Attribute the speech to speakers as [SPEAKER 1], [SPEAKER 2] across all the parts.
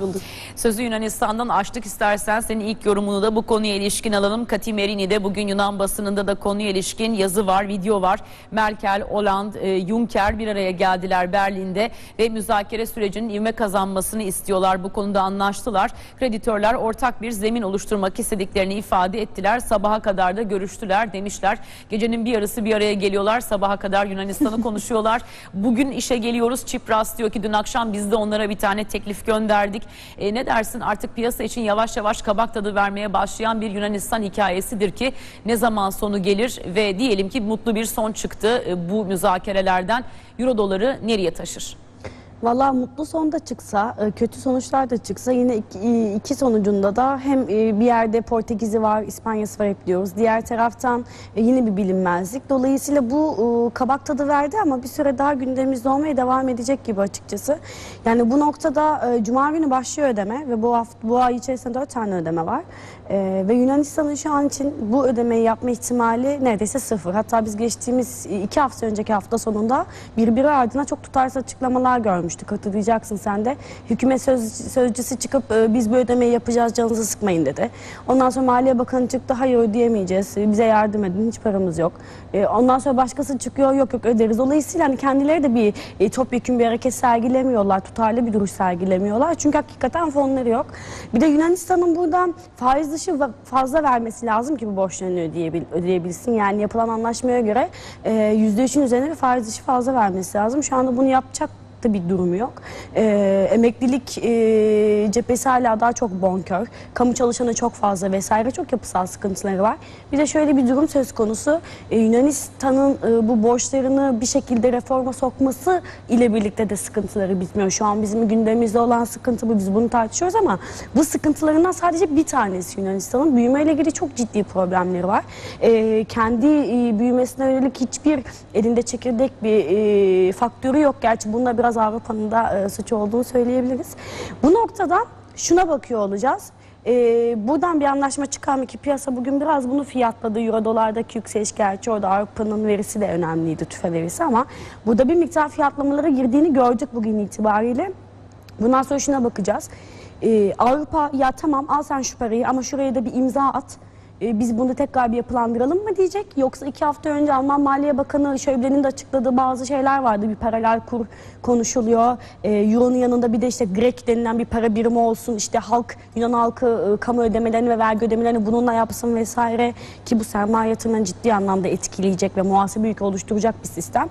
[SPEAKER 1] bulduk.
[SPEAKER 2] Sözü Yunanistan'dan açtık istersen senin ilk yorumunu da bu konuya ilişkin alalım. Kati Merini'de bugün Yunan basınında da konuya ilişkin yazı var, video var. Merkel, Hollande, e, Juncker bir araya geldiler Berlin'de ve müzakere sürecinin ivme kazanmasını istiyorlar. Bu konuda anlaştılar. Kreditörler ortak bir zemin oluşturmak istediklerini ifade ettiler. Sabaha kadar da görüştüler demişler. Gecenin bir yarısı bir araya geliyorlar. Sabaha kadar Yunanistan'ı konuşuyorlar. Bugün işe geliyoruz. Çipras diyor ki dün akşam biz de onlara bir tane teklif gönderdik. E, ne dersin artık piyasa için yavaş yavaş kabak tadı vermeye başlayan bir Yunanistan hikayesidir ki ne zaman sonu gelir ve diyelim ki mutlu bir son çıktı e, bu müzakerelerden. Euro doları nereye taşır?
[SPEAKER 1] Valla mutlu son da çıksa, e, kötü sonuçlar da çıksa yine iki, e, iki sonucunda da hem e, bir yerde Portekiz'i var, İspanya'sı var hep diyoruz. Diğer taraftan yine bir bilinmezlik. Dolayısıyla bu kabak tadı verdi ama bir süre daha gündemimizde olmaya devam edecek gibi açıkçası. Yani bu noktada Cuma günü başlıyor ödeme ve bu hafta bu ay içerisinde dört tane ödeme var. Ve Yunanistan'ın şu an için bu ödemeyi yapma ihtimali neredeyse sıfır. Hatta biz geçtiğimiz iki hafta önceki hafta sonunda birbiri ardına çok tutarsız açıklamalar görmüştük. Hatırlayacaksın sen de. Hükümet söz, sözcüsü çıkıp e, biz bu ödemeyi yapacağız canınızı sıkmayın dedi. Ondan sonra Maliye Bakanı çıktı hayır ödeyemeyeceğiz bize yardım edin hiç paramız yok. E, ondan sonra başkası çıkıyor yok yok öderiz. Dolayısıyla hani kendileri de bir e, topyekun bir hareket sergilemiyorlar. Tutarlı bir duruş sergilemiyorlar. Çünkü hakikaten fonları yok. Bir de Yunanistan'ın buradan faiz dışı fazla vermesi lazım ki bu borçlarını ödeyebil, ödeyebilsin. Yani yapılan anlaşmaya göre e, %3'ün üzerine bir faiz dışı fazla vermesi lazım. Şu anda bunu yapacak da bir durumu yok. Ee, emeklilik e, cephesi hala daha çok bonkör. Kamu çalışanı çok fazla vesaire çok yapısal sıkıntıları var. Bir de şöyle bir durum söz konusu. Ee, Yunanistan'ın e, bu borçlarını bir şekilde reforma sokması ile birlikte de sıkıntıları bitmiyor. Şu an bizim gündemimizde olan sıkıntı bu. Biz bunu tartışıyoruz ama bu sıkıntılarından sadece bir tanesi Yunanistan'ın. Büyümeyle ilgili çok ciddi problemleri var. Ee, kendi e, büyümesine yönelik hiçbir elinde çekirdek bir e, faktörü yok. Gerçi bunda biraz Avrupa'nın da e, suçu olduğunu söyleyebiliriz. Bu noktada şuna bakıyor olacağız. Ee, buradan bir anlaşma çıkar mı ki piyasa bugün biraz bunu fiyatladı. Euro dolardaki yükseliş gerçi orada Avrupa'nın verisi de önemliydi tüfe verisi ama burada bir miktar fiyatlamalara girdiğini gördük bugün itibariyle. Bundan sonra şuna bakacağız. Ee, Avrupa ya tamam al sen şu parayı ama şuraya da bir imza at. Ee, biz bunu tekrar bir yapılandıralım mı diyecek? Yoksa iki hafta önce Alman Maliye Bakanı Schäuble'nin de açıkladığı bazı şeyler vardı. Bir paralel kur konuşuluyor. Ee, Euro'nun yanında bir de işte Grek denilen bir para birimi olsun. İşte halk, Yunan halkı e, kamu ödemelerini ve vergi ödemelerini bununla yapsın vesaire. Ki bu sermaye yatırımını ciddi anlamda etkileyecek ve muhasebe yükü oluşturacak bir sistem.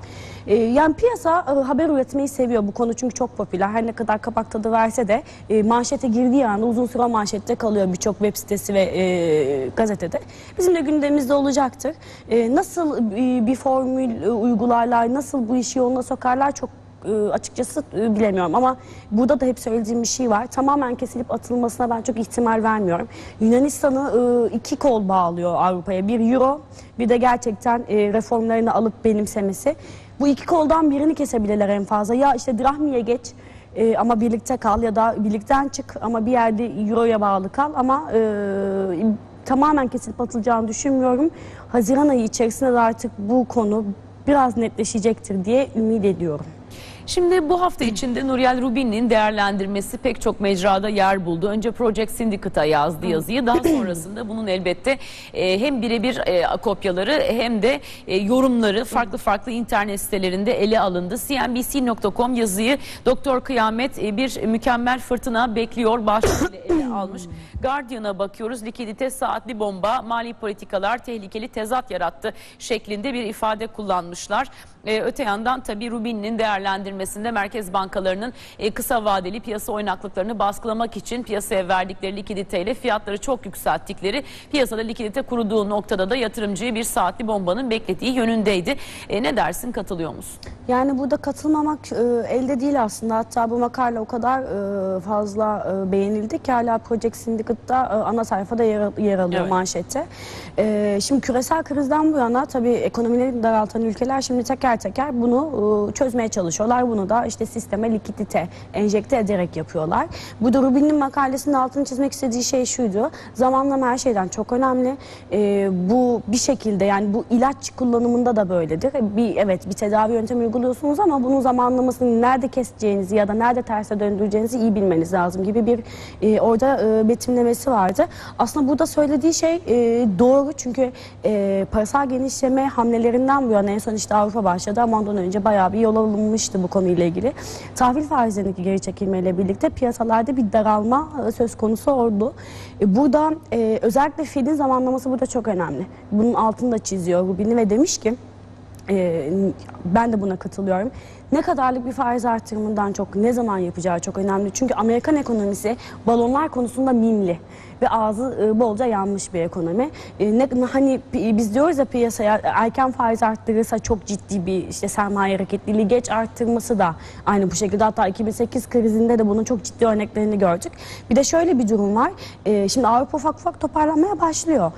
[SPEAKER 1] Ee, yani piyasa e, haber üretmeyi seviyor. Bu konu çünkü çok popüler. Her ne kadar kapak tadı verse de e, manşete girdiği anda uzun süre manşette kalıyor birçok web sitesi ve e, gazetede. Bizim de gündemimizde olacaktır. E, nasıl e, bir formül e, uygularlar, nasıl bu işi yoluna sokarlar çok e, açıkçası e, bilemiyorum ama burada da hep söylediğim bir şey var. Tamamen kesilip atılmasına ben çok ihtimal vermiyorum. Yunanistan'ı e, iki kol bağlıyor Avrupa'ya. Bir euro, bir de gerçekten reformlarını alıp benimsemesi. Bu iki koldan birini kesebilirler en fazla. Ya işte drahmiye geç ama birlikte kal ya da birlikten çık ama bir yerde euroya bağlı kal ama e, tamamen kesilip atılacağını düşünmüyorum. Haziran ayı içerisinde de artık bu konu biraz netleşecektir diye ümit ediyorum.
[SPEAKER 2] Şimdi bu hafta içinde Nuriel Rubin'in değerlendirmesi pek çok mecrada yer buldu. Önce Project Syndicate'a yazdı yazıyı. Daha sonrasında bunun elbette e, hem birebir e, kopyaları hem de e, yorumları farklı farklı internet sitelerinde ele alındı. CNBC.com yazıyı Doktor Kıyamet e, bir mükemmel fırtına bekliyor başlığıyla ele almış. Guardian'a bakıyoruz. Likidite saatli bomba, mali politikalar tehlikeli tezat yarattı şeklinde bir ifade kullanmışlar. Ee, öte yandan tabii Rubin'in değerlendirmesinde merkez bankalarının e, kısa vadeli piyasa oynaklıklarını baskılamak için piyasaya verdikleri likiditeyle fiyatları çok yükselttikleri, piyasada likidite kuruduğu noktada da yatırımcıyı bir saatli bombanın beklediği yönündeydi. E, ne dersin katılıyor musun?
[SPEAKER 1] Yani burada katılmamak e, elde değil aslında. Hatta bu makale o kadar e, fazla e, beğenildi ki hala Project Syndicate'da e, ana sayfada yer, yer alıyor
[SPEAKER 2] Evet.
[SPEAKER 1] manşette. E, şimdi küresel krizden bu yana tabii ekonomileri daraltan ülkeler şimdi teker teker teker bunu e, çözmeye çalışıyorlar. Bunu da işte sisteme likidite enjekte ederek yapıyorlar. Bu da Rubin'in makalesinin altını çizmek istediği şey şuydu. Zamanlama her şeyden çok önemli. E, bu bir şekilde yani bu ilaç kullanımında da böyledir. Bir evet bir tedavi yöntemi uyguluyorsunuz ama bunun zamanlamasını nerede keseceğinizi ya da nerede terse döndüreceğinizi iyi bilmeniz lazım gibi bir e, orada betimlemesi vardı. Aslında burada söylediği şey doğru çünkü parasal genişleme hamlelerinden bu yana en son işte Avrupa başladı ama ondan önce bayağı bir yol alınmıştı bu konuyla ilgili. Tahvil faizlerindeki geri çekilmeyle birlikte piyasalarda bir daralma e, söz konusu oldu. E, burada e, özellikle Fed'in zamanlaması burada çok önemli. Bunun altını da çiziyor Rubin'i ve demiş ki ben de buna katılıyorum. Ne kadarlık bir faiz artırımından çok ne zaman yapacağı çok önemli. Çünkü Amerikan ekonomisi balonlar konusunda mimli ve ağzı e, bolca yanmış bir ekonomi. E, ne, hani biz diyoruz ya piyasaya erken faiz arttırırsa çok ciddi bir işte sermaye hareketliliği geç arttırması da aynı bu şekilde. Hatta 2008 krizinde de bunun çok ciddi örneklerini gördük. Bir de şöyle bir durum var. E, şimdi Avrupa ufak ufak toparlanmaya başlıyor.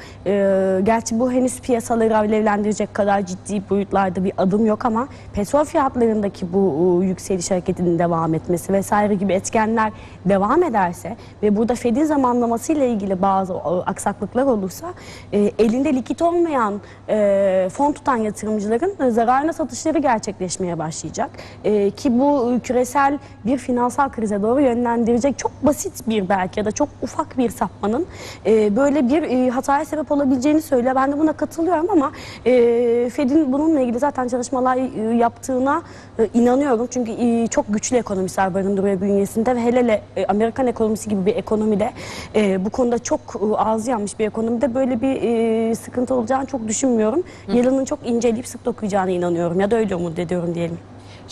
[SPEAKER 1] Gerçi bu henüz piyasaları alevlendirecek kadar ciddi boyutlarda bir adım yok ama petrol fiyatlarındaki bu yükseliş hareketinin devam etmesi vesaire gibi etkenler devam ederse ve burada Fed'in zamanlamasıyla ilgili bazı aksaklıklar olursa e, elinde likit olmayan e, fon tutan yatırımcıların e, zararına satışları gerçekleşmeye başlayacak. E, ki bu e, küresel bir finansal krize doğru yönlendirecek çok basit bir belki ya da çok ufak bir sapmanın e, böyle bir e, hataya sebep olabileceğini söylüyor. Ben de buna katılıyorum ama e, Fed'in bununla ilgili zaten çalışmalar e, yaptığına e, inanıyorum. Çünkü e, çok güçlü ekonomistler barındırıyor bünyesinde ve hele hele e, Amerikan ekonomisi gibi bir ekonomide e, bu konuda çok e, ağzı yanmış bir ekonomide böyle bir e, sıkıntı olacağını çok düşünmüyorum. Yılının çok inceleyip sık dokuyacağına inanıyorum ya da öyle umut ediyorum diyelim.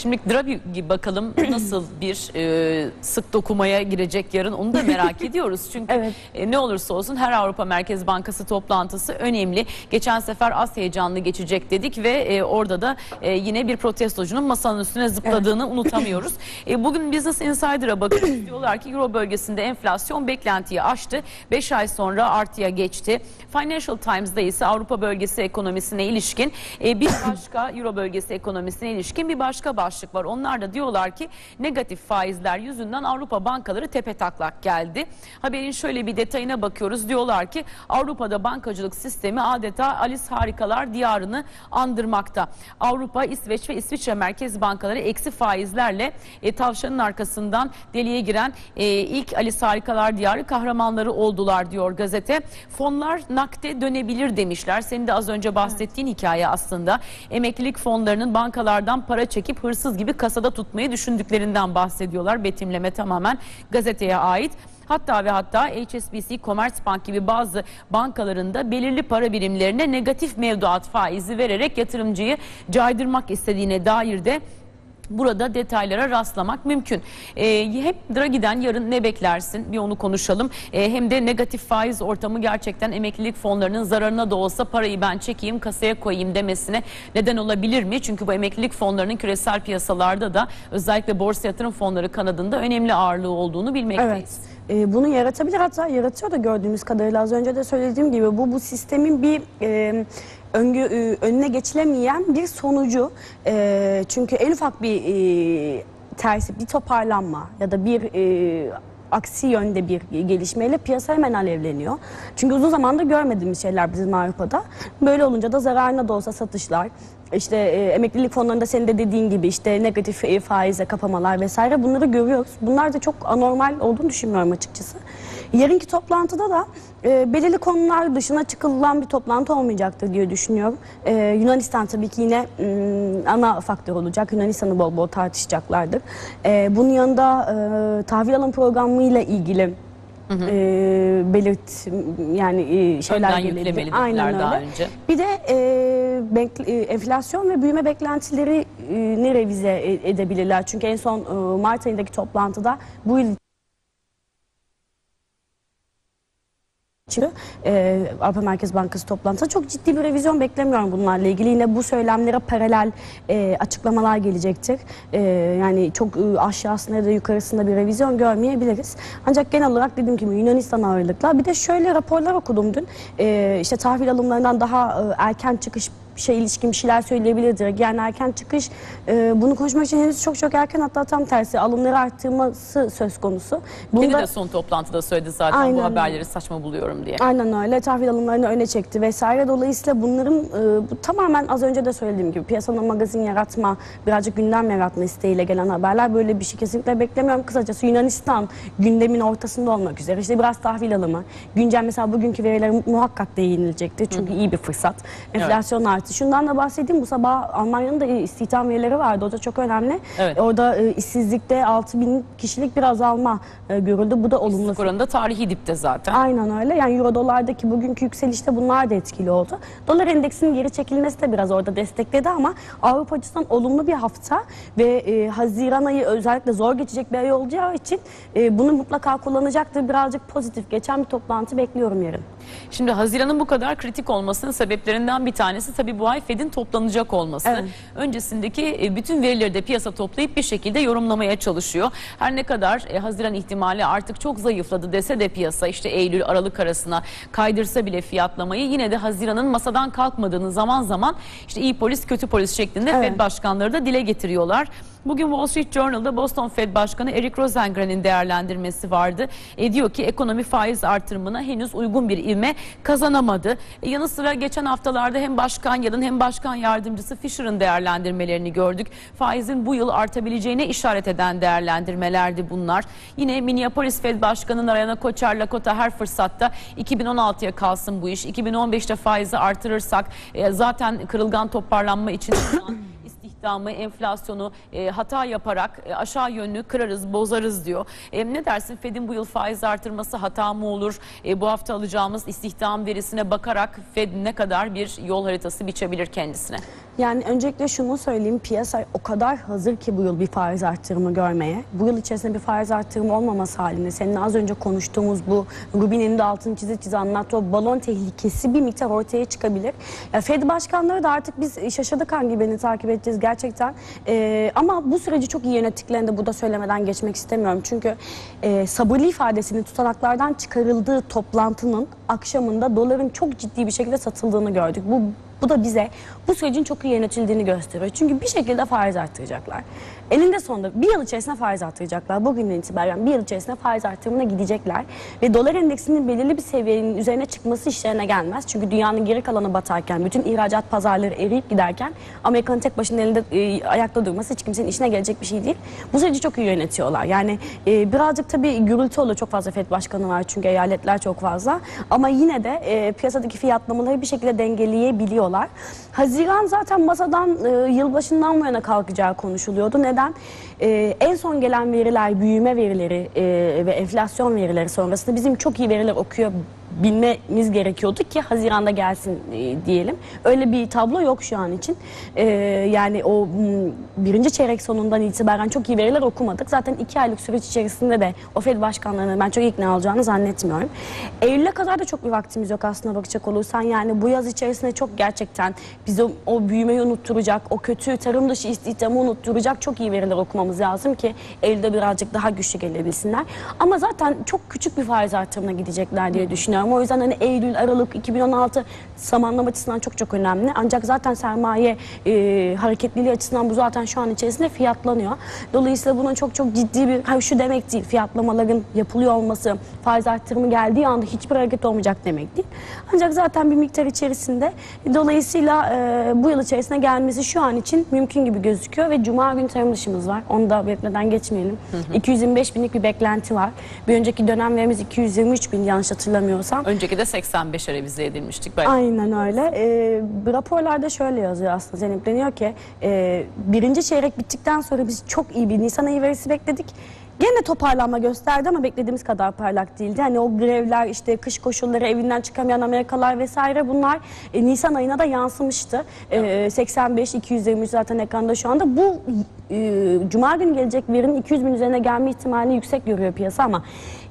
[SPEAKER 2] Şimdi Draghi gibi bakalım nasıl bir e, sık dokumaya girecek yarın onu da merak ediyoruz. Çünkü
[SPEAKER 1] Evet.
[SPEAKER 2] e, ne olursa olsun her Avrupa Merkez Bankası toplantısı önemli. Geçen sefer az heyecanlı geçecek dedik ve e, orada da e, yine bir protestocunun masanın üstüne zıpladığını unutamıyoruz. E, bugün Business Insider'a bakıyoruz. Diyorlar ki Euro bölgesinde enflasyon beklentiyi aştı. 5 ay sonra artıya geçti. Financial Times'da ise Avrupa bölgesi ekonomisine ilişkin e, bir başka Euro bölgesi ekonomisine ilişkin bir başka başlık var. Onlar da diyorlar ki negatif faizler yüzünden Avrupa bankaları tepe taklak geldi. Haberin şöyle bir detayına bakıyoruz. Diyorlar ki Avrupa'da bankacılık sistemi adeta Alice Harikalar diyarını andırmakta. Avrupa, İsveç ve İsviçre merkez bankaları eksi faizlerle e, tavşanın arkasından deliğe giren e, ilk Alice Harikalar diyarı kahramanları oldular diyor gazete. Fonlar nakde dönebilir demişler. Senin de az önce bahsettiğin hikaye aslında. Emeklilik fonlarının bankalardan para çekip hırsız gibi kasada tutmayı düşündüklerinden bahsediyorlar. Betimleme tamamen gazeteye ait. Hatta ve hatta HSBC, Commerzbank gibi bazı bankalarında belirli para birimlerine negatif mevduat faizi vererek yatırımcıyı caydırmak istediğine dair de Burada detaylara rastlamak mümkün. Ee, hep Draghi'den yarın ne beklersin? Bir onu konuşalım. Ee, hem de negatif faiz ortamı gerçekten emeklilik fonlarının zararına da olsa parayı ben çekeyim kasaya koyayım demesine neden olabilir mi? Çünkü bu emeklilik fonlarının küresel piyasalarda da özellikle borsa yatırım fonları kanadında önemli ağırlığı olduğunu bilmekteyiz.
[SPEAKER 1] Evet. E, bunu yaratabilir hatta yaratıyor da gördüğümüz kadarıyla az önce de söylediğim gibi bu bu sistemin bir e, öngü, e, önüne geçilemeyen bir sonucu. E, çünkü en ufak bir e, tersi bir toparlanma ya da bir e, aksi yönde bir gelişmeyle piyasa hemen alevleniyor. Çünkü uzun zamandır görmediğimiz şeyler bizim Avrupa'da. Böyle olunca da zararına da olsa satışlar, işte e, emeklilik fonlarında senin de dediğin gibi işte negatif e, faize kapamalar vesaire bunları görüyoruz. Bunlar da çok anormal olduğunu düşünmüyorum açıkçası. Yarınki toplantıda da e, belirli konular dışına çıkılan bir toplantı olmayacaktır diye düşünüyorum. E, Yunanistan tabii ki yine mm, ana faktör olacak. Yunanistan'ı bol bol tartışacaklardır. E, bunun yanında e, tahvil alım programıyla ilgili e, belirt yani e, şeyler
[SPEAKER 2] Önden
[SPEAKER 1] Aynen
[SPEAKER 2] daha
[SPEAKER 1] öyle.
[SPEAKER 2] önce.
[SPEAKER 1] Bir de e, bekl- e, enflasyon ve büyüme beklentileri e, ne revize e- edebilirler? Çünkü en son e, Mart ayındaki toplantıda bu yıl e, Avrupa Merkez Bankası toplantısı çok ciddi bir revizyon beklemiyorum bunlarla ilgili. Yine bu söylemlere paralel e, açıklamalar gelecektir. E, yani çok e, aşağısında ya da yukarısında bir revizyon görmeyebiliriz. Ancak genel olarak dediğim gibi Yunanistan ağırlıkla. Bir de şöyle raporlar okudum dün. E, işte tahvil alımlarından daha e, erken çıkış şey ilişkin bir şeyler söyleyebilir direkt. Yani erken çıkış e, bunu konuşmak için henüz çok çok erken hatta tam tersi alımları arttırması söz konusu. Bunu
[SPEAKER 2] Kendi
[SPEAKER 1] da-
[SPEAKER 2] de son toplantıda söyledi zaten
[SPEAKER 1] Aynen.
[SPEAKER 2] bu haberleri saçma buluyorum diye.
[SPEAKER 1] Aynen öyle. Tahvil alımlarını öne çekti vesaire. Dolayısıyla bunların e, bu tamamen az önce de söylediğim gibi piyasanın magazin yaratma, birazcık gündem yaratma isteğiyle gelen haberler. Böyle bir şey kesinlikle beklemiyorum. Kısacası Yunanistan gündemin ortasında olmak üzere. İşte biraz tahvil alımı. Güncel mesela bugünkü veriler muhakkak değinilecektir. Çünkü iyi bir fırsat. Enflasyon artışı. Şundan da bahsedeyim. Bu sabah Almanya'nın da istihdam verileri vardı. O da çok önemli.
[SPEAKER 2] Evet.
[SPEAKER 1] Orada e, işsizlikte 6 bin kişilik bir azalma e, görüldü. Bu da olumlu.
[SPEAKER 2] Oranında tarihi dipte zaten.
[SPEAKER 1] Aynen öyle. Yani euro dolardaki bugünkü yükselişte bunlar da etkili oldu. Dolar endeksinin geri çekilmesi de biraz orada destekledi ama Avrupa açısından olumlu bir hafta ve e, Haziran ayı özellikle zor geçecek bir ay olacağı için e, bunu mutlaka kullanacaktır. Birazcık pozitif geçen bir toplantı bekliyorum yarın.
[SPEAKER 2] Şimdi Haziran'ın bu kadar kritik olmasının sebeplerinden bir tanesi tabii bu ay Fed'in toplanacak olması.
[SPEAKER 1] Evet.
[SPEAKER 2] Öncesindeki e, bütün verileri de piyasa toplayıp bir şekilde yorumlamaya çalışıyor. Her ne kadar e, Haziran ihtimali artık çok zayıfladı dese de piyasa işte Eylül Aralık arasına kaydırsa bile fiyatlamayı yine de Haziran'ın masadan kalkmadığını zaman zaman işte iyi polis kötü polis şeklinde
[SPEAKER 1] Evet.
[SPEAKER 2] Fed başkanları da dile getiriyorlar. Bugün Wall Street Journal'da Boston Fed Başkanı Eric Rosengren'in değerlendirmesi vardı. E, diyor ki ekonomi faiz artırımına henüz uygun bir ivme kazanamadı. E, yanı sıra geçen haftalarda hem başkan yalın hem başkan yardımcısı Fisher'ın değerlendirmelerini gördük. Faizin bu yıl artabileceğine işaret eden değerlendirmelerdi bunlar. Yine Minneapolis Fed Başkanı Narayana Koçer Lakota her fırsatta 2016'ya kalsın bu iş. 2015'te faizi artırırsak e, zaten kırılgan toparlanma için istihdamı, enflasyonu e, hata yaparak e, aşağı yönlü kırarız, bozarız diyor. E, ne dersin Fed'in bu yıl faiz artırması hata mı olur? E, bu hafta alacağımız istihdam verisine bakarak Fed ne kadar bir yol haritası biçebilir kendisine?
[SPEAKER 1] Yani öncelikle şunu söyleyeyim piyasa o kadar hazır ki bu yıl bir faiz arttırımı görmeye. Bu yıl içerisinde bir faiz arttırımı olmaması halinde senin az önce konuştuğumuz bu Rubin'in de altını çize çize anlattığı o balon tehlikesi bir miktar ortaya çıkabilir. Ya Fed başkanları da artık biz şaşırdık hangi birini takip edeceğiz gerçekten. Ee, ama bu süreci çok iyi yönettiklerini de burada söylemeden geçmek istemiyorum. Çünkü e, sabırlı ifadesinin tutanaklardan çıkarıldığı toplantının akşamında doların çok ciddi bir şekilde satıldığını gördük. Bu bu da bize bu sürecin çok iyi yönetildiğini gösteriyor. Çünkü bir şekilde faiz arttıracaklar. Elinde sonunda bir yıl içerisinde faiz arttıracaklar. Bugünden itibaren bir yıl içerisinde faiz artırımına gidecekler. Ve dolar endeksinin belirli bir seviyenin üzerine çıkması işlerine gelmez. Çünkü dünyanın geri kalanı batarken, bütün ihracat pazarları eriyip giderken Amerika'nın tek başına elinde e, ayakta durması hiç kimsenin işine gelecek bir şey değil. Bu süreci çok iyi yönetiyorlar. Yani e, birazcık tabii gürültü oluyor. Çok fazla FED başkanı var çünkü eyaletler çok fazla. Ama yine de e, piyasadaki fiyatlamaları bir şekilde dengeleyebiliyorlar. Haziran zaten masadan e, yılbaşından bu yana kalkacağı konuşuluyordu. Neden? E, en son gelen veriler, büyüme verileri e, ve enflasyon verileri sonrasında bizim çok iyi veriler okuyor bilmemiz gerekiyordu ki Haziran'da gelsin e, diyelim. Öyle bir tablo yok şu an için. E, yani o m, birinci çeyrek sonundan itibaren çok iyi veriler okumadık. Zaten iki aylık süreç içerisinde de o Fed başkanlarının ben çok ikna olacağını zannetmiyorum. Eylül'e kadar da çok bir vaktimiz yok aslında bakacak olursan. Yani bu yaz içerisinde çok gerçekten bize o, o büyümeyi unutturacak, o kötü tarım dışı istihdamı unutturacak çok iyi veriler okumamız lazım ki Eylül'de birazcık daha güçlü gelebilsinler. Ama zaten çok küçük bir faiz artırımına gidecekler diye düşünüyorum. O yüzden hani Eylül, Aralık 2016 zamanlama açısından çok çok önemli. Ancak zaten sermaye e, hareketliliği açısından bu zaten şu an içerisinde fiyatlanıyor. Dolayısıyla bunun çok çok ciddi bir, ha şu demek değil, fiyatlamaların yapılıyor olması, faiz artırımı geldiği anda hiçbir hareket olmayacak demek değil. Ancak zaten bir miktar içerisinde. Dolayısıyla e, bu yıl içerisinde gelmesi şu an için mümkün gibi gözüküyor ve Cuma günü tarım dışımız var. Onu da belirtmeden geçmeyelim. 225 binlik bir beklenti var. Bir önceki dönem verimiz 223 bin yanlış hatırlamıyorsam.
[SPEAKER 2] Önceki de 85'e revize edilmiştik. Belki.
[SPEAKER 1] Aynen öyle. Ee, raporlarda şöyle yazıyor aslında Zeynep deniyor ki e, birinci çeyrek bittikten sonra biz çok iyi bir Nisan ayı verisi bekledik. Gene toparlanma gösterdi ama beklediğimiz kadar parlak değildi. Hani o grevler işte kış koşulları evinden çıkamayan Amerikalılar vesaire bunlar e, Nisan ayına da yansımıştı. E, 85 223 zaten ekranda şu anda. Bu e, cuma günü gelecek verinin 200 bin üzerine gelme ihtimali yüksek görüyor piyasa ama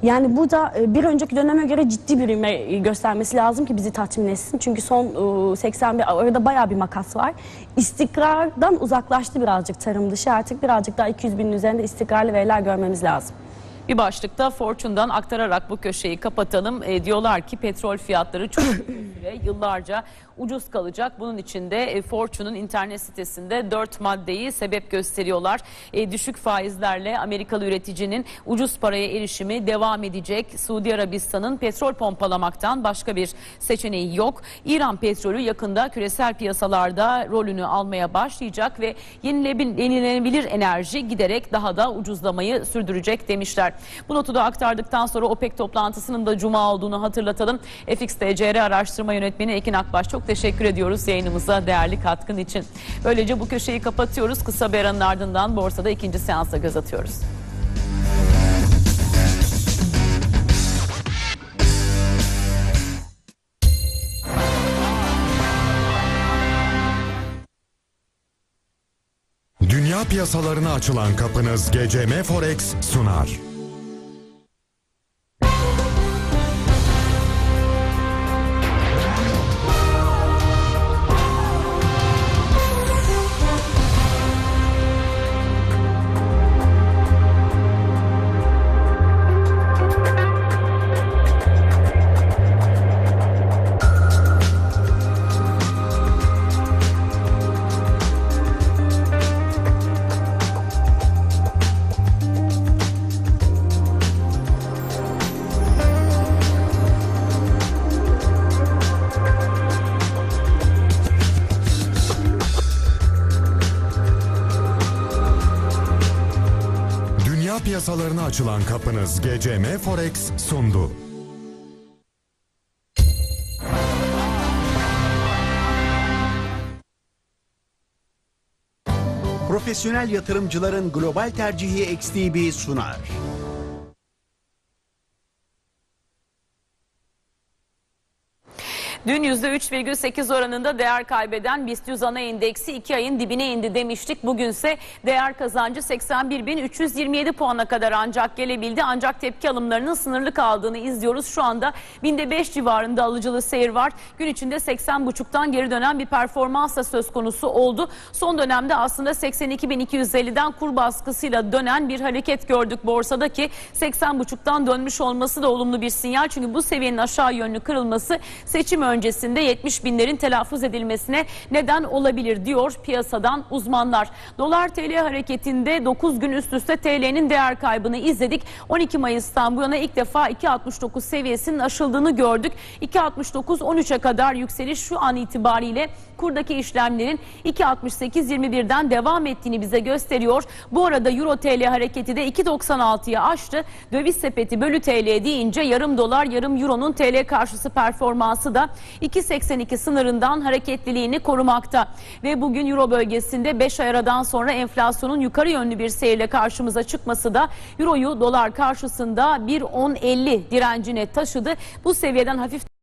[SPEAKER 1] yani bu da e, bir önceki döneme göre ciddi bir ivme e, göstermesi lazım ki bizi tatmin etsin. Çünkü son e, 81 arada bayağı bir makas var. İstikrardan uzaklaştı birazcık tarım dışı. Artık birazcık daha 200 binin üzerinde istikrarlı veriler görmemiz lazım.
[SPEAKER 2] Bir başlıkta Fortune'dan aktararak bu köşeyi kapatalım. E, diyorlar ki petrol fiyatları çok süre yıllarca ucuz kalacak. Bunun için de e, Fortune'un internet sitesinde dört maddeyi sebep gösteriyorlar. E, düşük faizlerle Amerikalı üreticinin ucuz paraya erişimi devam edecek. Suudi Arabistan'ın petrol pompalamaktan başka bir seçeneği yok. İran petrolü yakında küresel piyasalarda rolünü almaya başlayacak ve yenilenebilir enerji giderek daha da ucuzlamayı sürdürecek demişler. Bu notu da aktardıktan sonra OPEC toplantısının da cuma olduğunu hatırlatalım. FXTCR araştırma yönetmeni Ekin Akbaş çok teşekkür ediyoruz yayınımıza değerli katkın için. Böylece bu köşeyi kapatıyoruz. Kısa bir aranın ardından borsada ikinci seansa göz atıyoruz.
[SPEAKER 3] Dünya piyasalarına açılan kapınız GCM Forex sunar. Piyasalarına açılan kapınız GCM Forex sundu.
[SPEAKER 4] Profesyonel yatırımcıların global tercihi XTB sunar.
[SPEAKER 2] Dün %3,8 oranında değer kaybeden BIST 100 ana endeksi 2 ayın dibine indi demiştik. Bugünse değer kazancı 81.327 puana kadar ancak gelebildi. Ancak tepki alımlarının sınırlı kaldığını izliyoruz. Şu anda binde 5 civarında alıcılı seyir var. Gün içinde 80.5'tan geri dönen bir performans da söz konusu oldu. Son dönemde aslında 82.250'den kur baskısıyla dönen bir hareket gördük borsada ki 80.5'tan dönmüş olması da olumlu bir sinyal. Çünkü bu seviyenin aşağı yönlü kırılması seçim öncesinde 70 binlerin telaffuz edilmesine neden olabilir diyor piyasadan uzmanlar. Dolar TL hareketinde 9 gün üst üste TL'nin değer kaybını izledik. 12 Mayıs'tan bu yana ilk defa 2.69 seviyesinin aşıldığını gördük. 2.69-13'e kadar yükseliş şu an itibariyle kurdaki işlemlerin 2.68-21'den devam ettiğini bize gösteriyor. Bu arada Euro TL hareketi de 2.96'ya aştı. Döviz sepeti bölü TL deyince yarım dolar yarım euronun TL karşısı performansı da 2.82 sınırından hareketliliğini korumakta. Ve bugün Euro bölgesinde 5 ay aradan sonra enflasyonun yukarı yönlü bir seyirle karşımıza çıkması da Euro'yu dolar karşısında 1.10.50 direncine taşıdı. Bu seviyeden hafif